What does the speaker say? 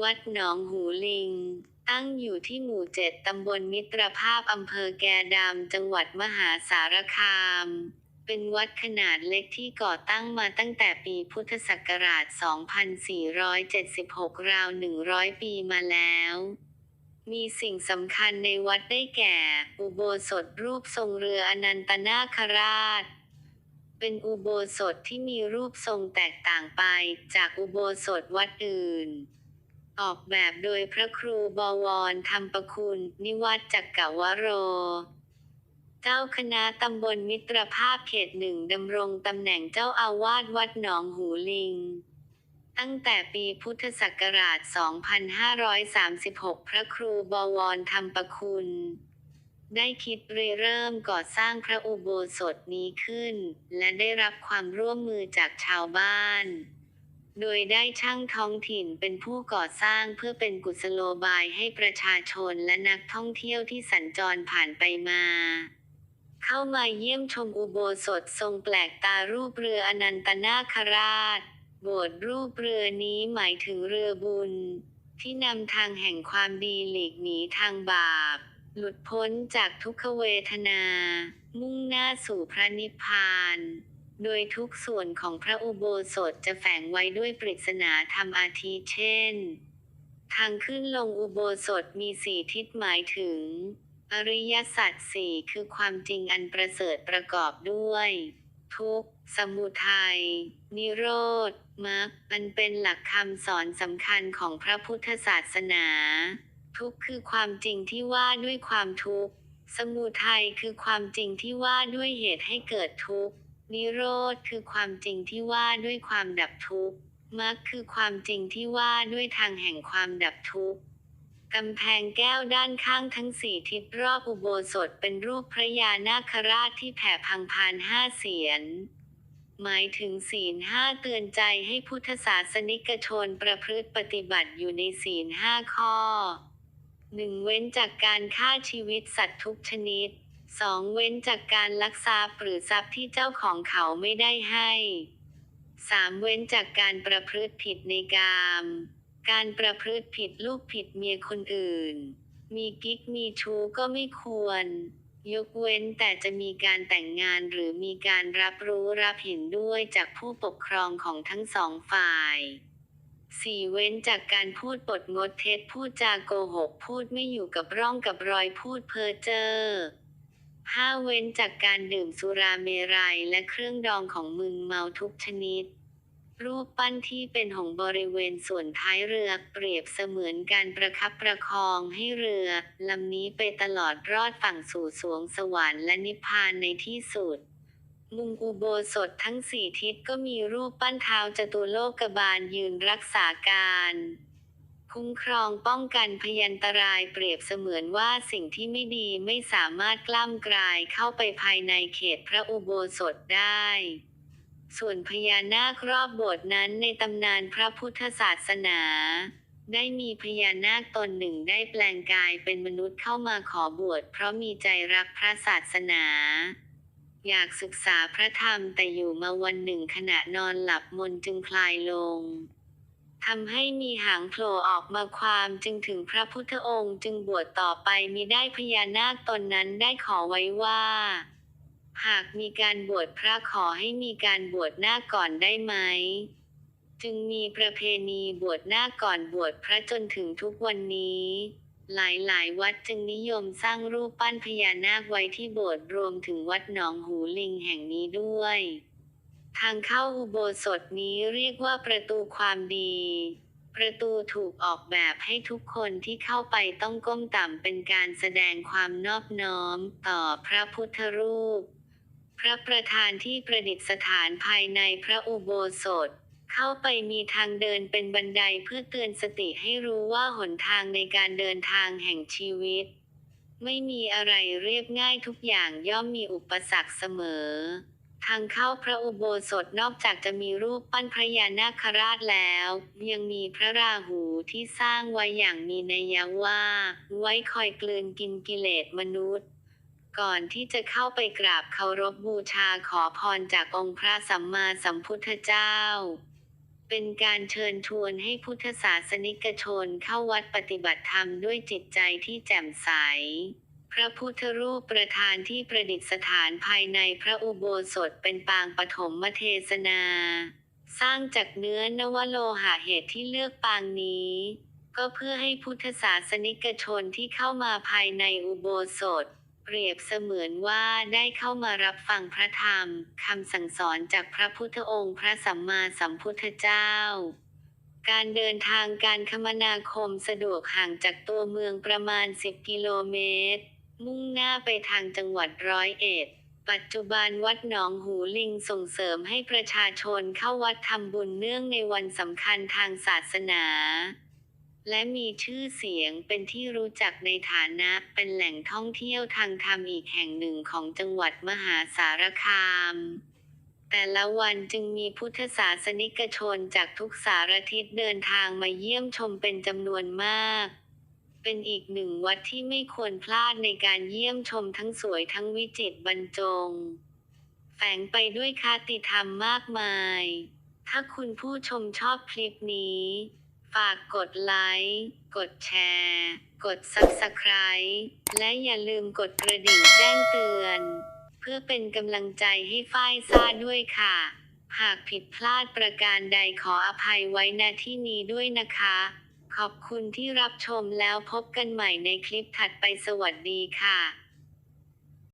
วัดหนองหูลิง ตั้งอยู่ที่หมู่เจ็ดตำบลมิตรภาพอำเภอแกดำจังหวัดมหาสารคาม เป็นวัดขนาดเล็กที่ก่อตั้งมาตั้งแต่ปีพุทธศักราช 2476 ราว 100 ปีมาแล้วมีสิ่งสำคัญในวัดได้แก่ อุโบสถรูปทรงเรืออนันตนาคราช เป็นอุโบสถที่มีรูปทรงแตกต่างไปจากอุโบสถวัดอื่น ออกแบบโดยพระครูบวรธรรมประคุณ นิวัตจักกวโร เจ้าคณะตำบลมิตรภาพเขตหนึ่งดำรงตำแหน่งเจ้าอาวาสวัดหนองหูลิง ตั้งแต่ปีพุทธศักราช 2536 พระครูบวรธรรมประคุณ ได้คิดริเริ่มก่อสร้างพระอุโบสถนี้ขึ้น และได้รับความร่วมมือจากชาวบ้าน โดยได้ช่างท้องถิ่นเป็นผู้ก่อสร้างเพื่อเป็นกุศโลบายให้ประชาชนและนักท่องเที่ยวที่สัญจรผ่านไปมา เข้ามาเยี่ยมชมอุโบสถทรงแปลกตารูปเรืออนันตนาคราช โบสถ์รูปเรือนี้หมายถึงเรือบุญ ที่นำทางแห่งความดีหลีกหนีทางบาป หลุดพ้นจากทุกขเวทนา มุ่งหน้าสู่พระนิพพาน โดยทุกส่วนของพระอุโบสถจะแฝงไว้ด้วยปริศนาธรรมอาทิเช่น ทางขึ้นลงอุโบสถมีสี่ทิศหมายถึง อริยสัจสี่คือความจริงอันประเสริฐประกอบด้วย ทุกสมุทัย นิโรธมรรคอันเป็นหลักคำสอนสำคัญของพระพุทธศาสนา ทุกคือความจริงที่ว่าด้วยความทุกข์ สมุทัยคือความจริงที่ว่าด้วยเหตุให้เกิดทุกข์ นิโรธคือความจริงที่ว่าด้วยความดับทุกข์มรรคคือความจริงที่ว่าด้วยทางแห่งความดับทุกข์กำแพงแก้วด้านข้างทั้งสี่ทิศรอบอุโบสถเป็นรูปพระยานาคราชที่แผ่พังพานห้าเสียน หมายถึงศีลห้าเตือนใจให้พุทธศาสนิกชนประพฤติปฏิบัติอยู่ในศีลห้าข้อหนึ่งเว้นจากการฆ่าชีวิตสัตว์ทุกชนิด สองเว้นจากการลักทรัพย์หรือทรัพย์ที่เจ้าของเขาไม่ได้ให้สามเว้นจากการประพฤติผิดในกาม การประพฤติผิดลูกผิดเมียคนอื่น มีกิ๊กมีชู้ก็ไม่ควร ยกเว้นแต่จะมีการแต่งงานหรือมีการรับรู้รับเห็นด้วยจากผู้ปกครองของทั้งสองฝ่ายสี่เว้นจากการพูดปดงดเท็จพูดจาโกหก พูดไม่อยู่กับร่องกับรอยพูดเพ้อเจ้อ ห้าเว้นจากการดื่มสุราเมรัยและเครื่องดองของมึนเมาทุกชนิด รูปปั้นที่เป็นหงบริเวณส่วนท้ายเรือเปรียบเสมือนการประคับประคองให้เรือลำนี้ไปตลอดรอดฝั่งสู่สวงสวรรค์และนิพพานในที่สุดมุมอุโบสถทั้งสี่ทิศก็มีรูปปั้นเท้าจตุโลกบาลยืนรักษาการ คุ้มครองป้องกันพยันตรายเปรียบเสมือนว่าสิ่งที่ไม่ดีไม่สามารถกล้ำกลายเข้าไปภายในเขตพระอุโบสถได้ ส่วนพญานาครอบโบสถ์นั้นในตำนานพระพุทธศาสนา ได้มีพญานาคตนหนึ่งได้แปลงกายเป็นมนุษย์เข้ามาขอบวชเพราะมีใจรักพระศาสนาอยากศึกษาพระธรรมแต่อยู่มาวันหนึ่งขณะนอนหลับมนจึงคลายลง ทำให้มีหางโผล่ออกมาความจึงถึงพระพุทธองค์จึงบวชต่อไปมีได้พญานาคตนนั้นได้ขอไว้ว่า หากมีการบวชพระขอให้มีการบวชหน้าก่อนได้ไหม จึงมีประเพณีบวชหน้าก่อนบวชพระจนถึงทุกวันนี้ หลายๆ วัดจึงนิยมสร้างรูปปั้นพญานาคไว้ที่โบสถ์รวมถึงวัดหนองหูลิงแห่งนี้ด้วย ทางเข้าอุโบสถนี้เรียกว่าประตูความดี ประตูถูกออกแบบให้ทุกคนที่เข้าไปต้องก้มต่ำเป็นการแสดงความนอบน้อมต่อพระพุทธรูป พระประธานที่ประดิษฐานภายในพระอุโบสถ เข้าไปมีทางเดินเป็นบันไดเพื่อเตือนสติให้รู้ว่าหนทางในการเดินทางแห่งชีวิต ไม่มีอะไรเรียบง่ายทุกอย่างย่อมมีอุปสรรคเสมอ ทางเข้าพระอุโบสถนอกจากจะมีรูปปั้นพระยานาคราชแล้ว ยังมีพระราหูที่สร้างไว้อย่างมีนัยยะว่า ไว้คอยกลืนกินกิเลสมนุษย์ ก่อนที่จะเข้าไปกราบเคารพบูชาขอพรจากองค์พระสัมมาสัมพุทธเจ้าเเป็นการเชิญชวนให้พุทธศาสนิกชนเข้าวัดปฏิบัติธรรมด้วยจิตใจที่แจ่มใส พระพุทธรูปประธานที่ประดิษฐานภายในพระอุโบสถเป็นปางปฐมเทศนา สร้างจากเนื้อนวโลหะเหตุที่เลือกปางนี้ ก็เพื่อให้พุทธศาสนิกชนที่เข้ามาภายในอุโบสถ เปรียบเสมือนว่าได้เข้ามารับฟังพระธรรมคำสั่งสอนจากพระพุทธองค์พระสัมมาสัมพุทธเจ้าการเดินทางการคมนาคมสะดวกห่างจากตัวเมืองประมาณ 10 กิโลเมตร มุ่งหน้าไปทางจังหวัดร้อยเอ็ด ปัจจุบันวัดหนองหูลิงส่งเสริมให้ประชาชนเข้าวัดทำบุญเนื่องในวันสำคัญทางศาสนา และมีชื่อเสียงเป็นที่รู้จักในฐานะเป็นแหล่งท่องเที่ยวทางธรรมอีกแห่งหนึ่งของจังหวัดมหาสารคามแต่ละวันจึงมีพุทธศาสนิกชนจากทุกสารทิศเดินทางมาเยี่ยมชมเป็นจำนวนมาก เป็นอีกหนึ่งวัดที่ไม่ควรพลาดในการเยี่ยมชมทั้งสวยทั้งวิจิตรบรรจง แฝงไปด้วยคติธรรมมากมาย ถ้าคุณผู้ชมชอบคลิปนี้ ฝากกดไลค์ กดแชร์ กด Subscribe และอย่าลืมกดกระดิ่งแจ้งเตือน เพื่อเป็นกำลังใจให้ฝ้ายซ่าด้วยค่ะ หากผิดพลาดประการใดขออภัยไว้ณที่นี้ด้วยนะคะ ขอบคุณที่รับชมแล้วพบกันใหม่ในคลิปถัดไปสวัสดีค่ะ